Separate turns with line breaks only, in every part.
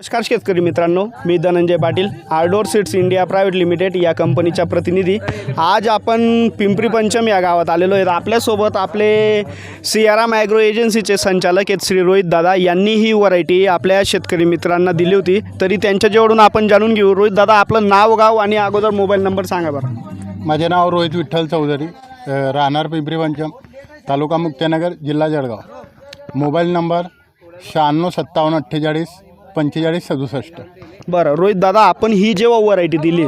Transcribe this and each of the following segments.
नमस्कार शेतकरी मित्रांनो मी Dhananjay Patil Ardor Seeds India Private Limited या कंपनीच्या प्रतिनिधी. आज आपण पिंपरी पंचम या गावात आलेलो आहेत. आपल्यासोबत आपले सियाराम ॲग्रो एजन्सीचे संचालक आहेत श्री रोहित दादा. यांनी ही व्हरायटी आपल्या शेतकरी मित्रांना दिली होती. तरी त्यांच्याजवळून आपण जाणून घेऊ. रोहित दादा आपलं नाव गाव आणि अगोदर मोबाईल नंबर सांगा बरं.
माझे नाव रोहित विठ्ठल चौधरी राहणार पिंपरी पंचम तालुका मुक्त्यानगर जिल्हा जळगाव. मोबाईल नंबर शहाण्णव सत्तावन्न अठ्ठेचाळीस पंचेचाळीस सदुसष्ट.
बरं रोहित दादा आपण ही जेव्हा व्हरायटी दिली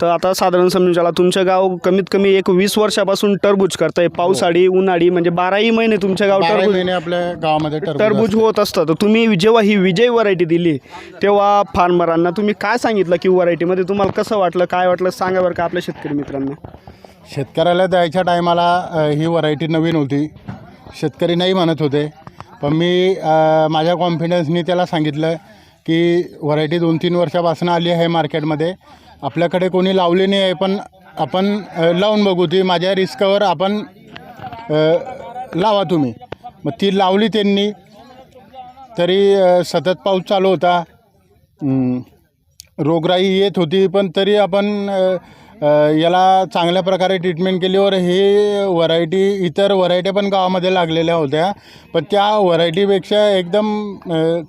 तर आता साधारण समजून चला तुमचं गाव कमीत कमी एक वीस वर्षापासून टरबूज करतंय. पावसाळी उन्हाळी म्हणजे बाराही महिने तुमच्या गाव
बारा
टरबूज
महिने आपल्या गावामध्ये टरबूज
टरबूज होत असतं. तर तुम्ही जेव्हा ही विजय व्हरायटी दिली तेव्हा फार्मरांना तुम्ही काय सांगितलं की व्हरायटीमध्ये तुम्हाला कसं वाटलं काय वाटलं सांगा बरं का आपल्या शेतकरी मित्रांना.
शेतकऱ्याला द्यायच्या टायमाला ही व्हरायटी नवीन होती. शेतकरी नाही म्हणत होते पण मी अ, माझ्या कॉन्फिडन्सनी त्याला सांगितलं की व्हरायटी दोन तीन वर्षापासून आली आहे मार्केटमध्ये. आपल्याकडे कोणी लावली नाही आहे पण आपण लावून बघू. ती माझ्या रिस्कवर आपण लावा तुम्ही. मग ती लावली त्यांनी. तरी सतत पाऊस चालू होता. रोगराई येत होती पण तरी आपण याला चांगल्या प्रकारे ट्रीटमेंट केलीवर हे व्हरायटी इतर व्हरायट्या पण गावामध्ये लागलेल्या होत्या. पण त्या व्हरायटीपेक्षा एकदम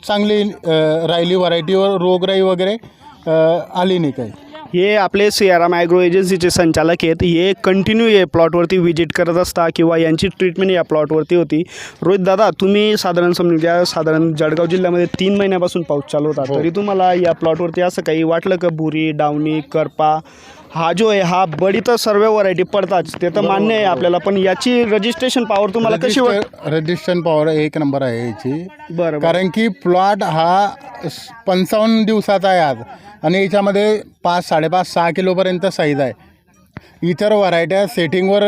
चांगली राहिली व्हरायटीवर रोगराई वगैरे आली नाही काही.
हे आपले सियाराम ॲग्रो एजन्सीचे संचालक आहेत. हे कंटिन्यू हे प्लॉटवरती व्हिजिट करत असता किंवा यांची ट्रीटमेंट या प्लॉटवरती होती. रोहित दादा तुम्ही साधारण समजून घ्या साधारण जळगाव जिल्ह्यामध्ये तीन महिन्यापासून पाऊस चालू होता. तरी तुम्हाला या प्लॉटवरती असं काही वाटलं का? बुरी डावणी करपा? हा जो आहे हा बडी तर सर्व व्हरायटी पडताच. ते तर मान्य आहे आपल्याला पण याची रजिस्ट्रेशन पॉवर तुम्हाला कशी
रजिस्ट्रेशन पॉवर एक नंबर आहे याची.
बरं
कारण की प्लॉट हा पंचावन्न दिवसाचा आहे आज. आणि याच्यामध्ये पाच साडेपाच सहा किलोपर्यंत साईज आहे. इतर व्हरायट्या सेटिंगवर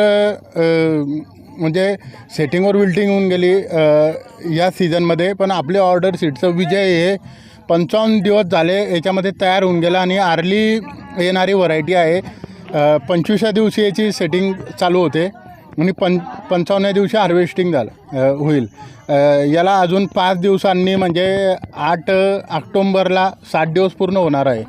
म्हणजे सेटिंगवर विल्टिंग होऊन गेली या सीझनमध्ये पण आपले ऑर्डर सीटचं विजय हे पंचावन्न दिवस झाले याच्यामध्ये तयार होऊन गेला आणि आर्ली येणारी व्हरायटी आहे. पंचवीसच्या दिवशी याची सेटिंग चालू होते. आणि पं पंचावन्न दिवशी हार्वेस्टिंग झालं होईल. याला अजून पाच दिवसांनी म्हणजे आठ ऑक्टोंबरला साठ दिवस पूर्ण होणार आहे.